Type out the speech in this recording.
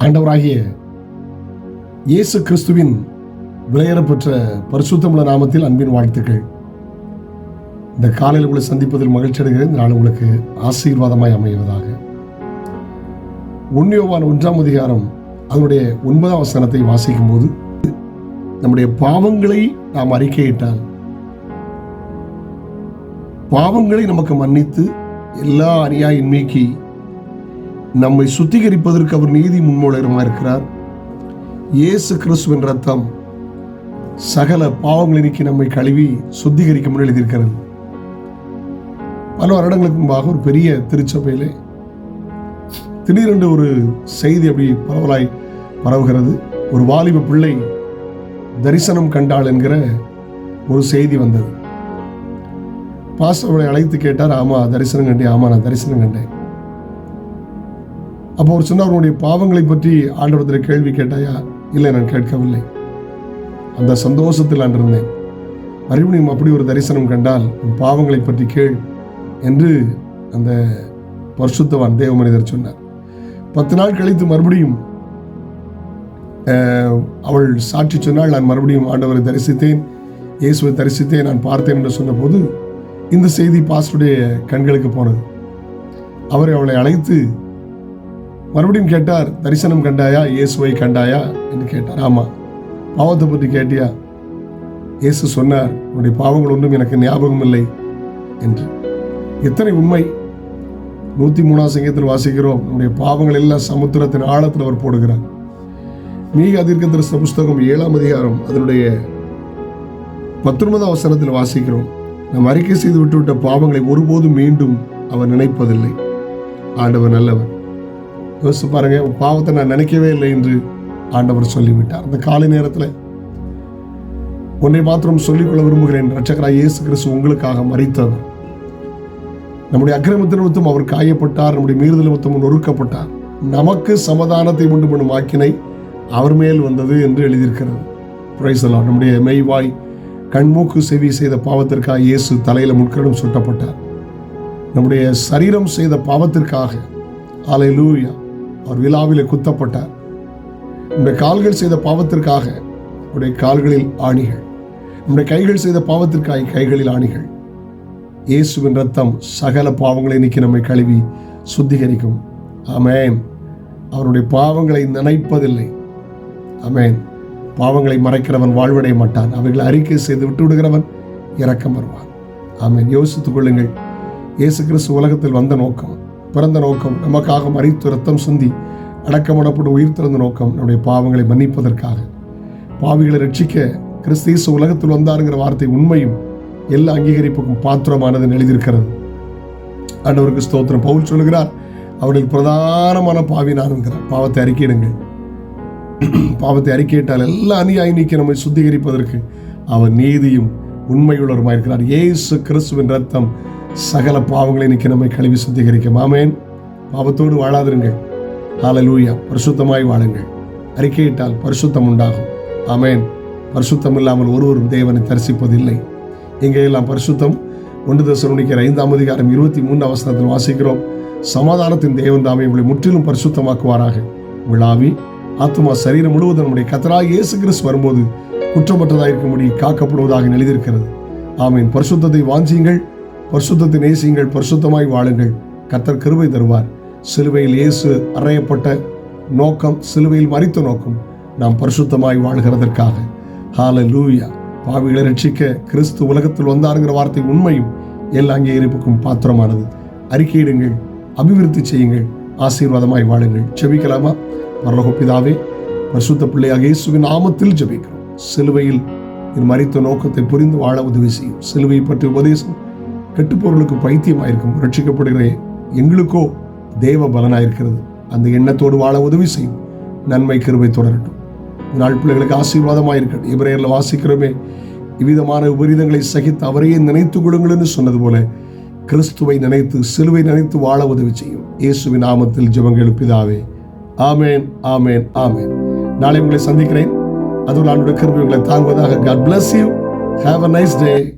ஆண்டவராகிய இயேசு கிறிஸ்துவின் விளையரப்பெற்ற பரிசுத்தமுள்ள நாமத்தில் அன்பின் வாழ்த்துக்கள். இந்த காலையில் உங்களை சந்திப்பதில் மகிழ்ச்சி அடைகிறேன். இந்த நாள் உங்களுக்கு ஆசீர்வாதமாய் அமைவதாக. உன்னியோவான் ஒன்றாம் அதிகாரம் அதனுடைய ஒன்பதாம் வசனத்தை வாசிக்கும் போது நம்முடைய பாவங்களை நாம் அறிக்கையிட்டால் பாவங்களை நமக்கு மன்னித்து எல்லா அநியாயின்மைக்கு நம்மை சுத்திகரிப்பதற்கு அவர் நீதி முன்மொழியமாக இருக்கிறார். இயேசு கிறிஸ்துவின் ரத்தம் சகல பாவங்களை நீக்கி நம்மை கழுவி சுத்திகரிக்கும் எழுதியிருக்கிறது. பல வருடங்களுக்கு முன்பாக ஒரு பெரிய திருச்சபையிலே திடீரென்று ஒரு செய்தி அப்படி பரவலாய் பரவுகிறது. ஒரு வாலிப பிள்ளை தரிசனம் கண்டாள் என்கிற ஒரு செய்தி வந்தது. பாஸ்டர் அவளை அழைத்து கேட்டார் ஆமா தரிசனம் கண்டேன் ஆமா நான் தரிசனம் கண்டேன். அப்போ அவர் சொன்னார் உன்னுடைய பாவங்களை பற்றி ஆண்டவரத்தில் கேள்வி கேட்டாயா? இல்லை நான் கேட்கவில்லை. அந்த சந்தோஷத்தில் ஆண்டிருந்தேன் மறுபடியும் அப்படி ஒரு தரிசனம் கண்டால் உன் பாவங்களை பற்றி கேள் என்று அந்த பரிசுத்தவான் தேவ மனிதர் சொன்னார். பத்து நாள் கழித்து மறுபடியும் அஹ், அவள் சாட்சி சொன்னால் நான் மறுபடியும் ஆண்டவரை தரிசித்தேன் இயேசுவை தரிசித்தேன் நான் பார்த்தேன் என்று சொன்னபோது இந்த செய்தி பாஸ்டருடைய கண்களுக்கு போனது. அவரை அவளை அழைத்து மறுபடியும் கேட்டார் தரிசனம் கண்டாயா? இயேசுவை கண்டாயா? என்று கேட்டார். ஆமா. பாவத்தை பற்றி கேட்டியா? இயேசு சொன்னார் உன்னுடைய பாவங்கள் ஒன்றும் எனக்கு ஞாபகம் இல்லை என்று. எத்தனை உண்மை. நூத்தி மூணாம் சங்கத்தில் வாசிக்கிறோம் நம்முடைய பாவங்கள் எல்லாம் சமுத்திரத்தின் ஆழத்தில் அவர் போடுகிறார். மீக அதிர்க்க புஸ்தகம் ஏழாம் அதிகாரம் அதனுடைய பத்தொன்பதாம் அவசரத்தில் வாசிக்கிறோம் நாம் அறிக்கை செய்து விட்டுவிட்ட பாவங்களை ஒருபோதும் மீண்டும் அவர் நினைப்பதில்லை. ஆண்டவர் நல்லவர். யோசிச்சு பாருங்க பாவத்தை நான் நினைக்கவே இல்லை என்று ஆண்டவர் சொல்லிவிட்டார். அந்த காலை நேரத்தில் உன்னை மாத்திரம் சொல்லிக்கொள்ள விரும்புகிறேன். ரட்சகரா இயேசு கிறிஸ்து உங்களுக்காக மறித்தவர் நம்முடைய அக்கிரமத்தின் நிமித்தம் அவர் காயப்பட்டார் நம்முடைய மீறுதல் நிமித்தம் நொறுக்கப்பட்டார். நமக்கு சமாதானத்தை உண்டு பண்ணும் வாக்கினை அவர் மேல் வந்தது என்று எழுதியிருக்கிறது. Praise நம்முடைய மெய்வாய் கண்மூக்கு செவி செய்த பாவத்திற்காக இயேசு தலையில முட்கடும் சுட்டப்பட்டார். நம்முடைய சரீரம் செய்த பாவத்திற்காக. ஹalleluya அவர் விழாவிலே குத்தப்பட்டார். நம்முடைய கால்கள் செய்த பாவத்திற்காக உடைய கால்களில் ஆணிகள். நம்முடைய கைகள் செய்த பாவத்திற்காக கைகளில் ஆணிகள். இயேசுவின் ரத்தம் சகல பாவங்களை நீக்கி நம்மை கழுவி சுத்திகரிக்கும். அமேன் அவருடைய பாவங்களை நினைப்பதில்லை. அமேன் பாவங்களை மறைக்கிறவன் வாழ்வடைய மாட்டான். அவைகளை அறிக்கை செய்து விட்டு விடுகிறவன் இரக்கம் வருவான். ஆமேன். யோசித்துக் கொள்ளுங்கள். இயேசு கிறிஸ்து உலகத்தில் வந்த நோக்கம் பிறந்த நோக்கம் நமக்காக மறித்து ரத்தம் சிந்தி அடக்கமடப்பட்டு உயிர் திறந்த நோக்கம் நம்முடைய பாவங்களை மன்னிப்பதற்காக. பாவிகளை ரட்சிக்க கிறிஸ்தீசு உலகத்தில் வந்தாருங்கிற வார்த்தை உண்மையும் எல்லா அங்கீகரிப்புக்கும் பாத்திரமானது எழுதியிருக்கிறது. ஆண்டவருக்கு ஸ்தோத்திரம். பவுல் சொல்லுகிறார் அவரில் பிரதானமான பாவி நான் என்கிறார். பாவத்தை அறிக்கையிடுங்கள். பாவத்தை அறிக்கையிட்டால் எல்லா அநியாய நீக்கி நம்மை சுத்திகரிப்பதற்கு அவர் நீதியும் உண்மையுள்ளவருமாயிருக்கிறார். ஏசு இயேசு கிறிஸ்துவின் ரத்தம் சகல பாவங்களை இன்னைக்கு நம்மை கழுவி சுத்திகரிக்கும். ஆமேன். பாவத்தோடு வாழாதிருங்கள். ஹாலலூயா பரிசுத்தமாய் வாழுங்கள். அறிக்கையிட்டால் பரிசுத்தம் உண்டாகும். ஆமேன். பரிசுத்தம் இல்லாமல் ஒருவரும் தேவனை தரிசிப்பதில்லை. எங்கெல்லாம் பரிசுத்தம். ஒன்று தசனுடிக்கிற ஐந்தாம் அதிகாரம் இருபத்தி மூன்று அவசரத்தில் வாசிக்கிறோம். சமாதானத்தின் தேவன் தாமே உங்களை முற்றிலும் பரிசுத்தமாக்குவாராக. விழாவி ஆத்மா சரீரம் முழுவதும் நம்முடைய கத்தராக இயேசு கிறிஸ்து வரும்போது குற்றமற்றதாக இருக்கும்படி காக்கப்படுவதாக எழுதியிருக்கிறது ஆமீன். பரிசுத்தத்தை வாஞ்சியுங்கள். பரிசுத்தத்தை நேசியுங்கள் பரிசுத்தமாய் வாழுங்கள். கத்தர் கிருபை தருவார். சிலுவையில் இயேசு அறையப்பட்ட நோக்கம் சிலுவையில் மறித்த நோக்கம் நாம் பரிசுத்தமாய் வாழ்கிறதற்காக. ஹalleluya பாவிகளை ரட்சிக்க கிறிஸ்து உலகத்தில் வந்தாருங்கிற வார்த்தை உண்மையும் எல்லா அங்கீகரிப்புக்கும் பாத்திரமானது. அறிக்கையிடுங்கள் அபிவிருத்தி செய்யுங்கள் ஆசீர்வாதமாய் வாழுங்கள். செபிக்கலாமா பரலோக பரிசுத்த பிள்ளையாக இயேசுவின் நாமத்தில் ஜெபிக்கிறோம். சிலுவையில் என் மறித்த நோக்கத்தை புரிந்து வாழ உதவி செய்யும். சிலுவை பற்றி உபதேசம் கெட்டுப்பொருளுக்கு பைத்தியமாயிருக்கும். ரட்சிக்கப்படுகிற எங்களுக்கோ தேவ பலனாயிருக்கிறது. அந்த எண்ணத்தோடு வாழ உதவி செய்யும். நன்மை கிருபை தொடரட்டும். நாள் பிள்ளைகளுக்கு ஆசீர்வாதமாக இருக்கட்டும் இவரையில் வாசிக்கிறோமே இவ்விதமான விபரீதங்களை சகித்து அவரையே நினைத்துக் கொள்ளுங்கள் என்று சொன்னது போல கிறிஸ்துவை நினைத்து சிலுவை நினைத்து வாழ உதவி செய்யும். இயேசுவின் நாமத்தில் ஜபங்கள் பிதாவே ஆமேன் ஆமேன் ஆமேன். நாளை உங்களை சந்திக்கிறேன். அதுவும் நான் கிருபை உங்களை தாங்குவதாக. God bless you have a nice day